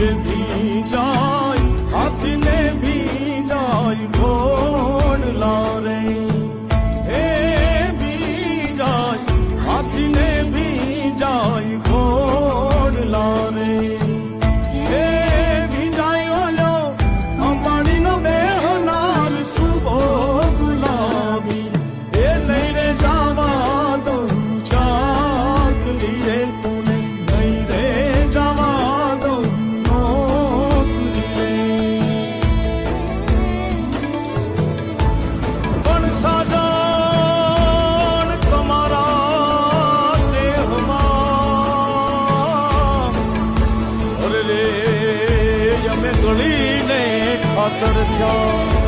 ভিজয় হাতনে ভিজয় ভোর লরে হে ভিজয় হাতনে ভিজয় ভোর અમે ગળીને ખાતર થયા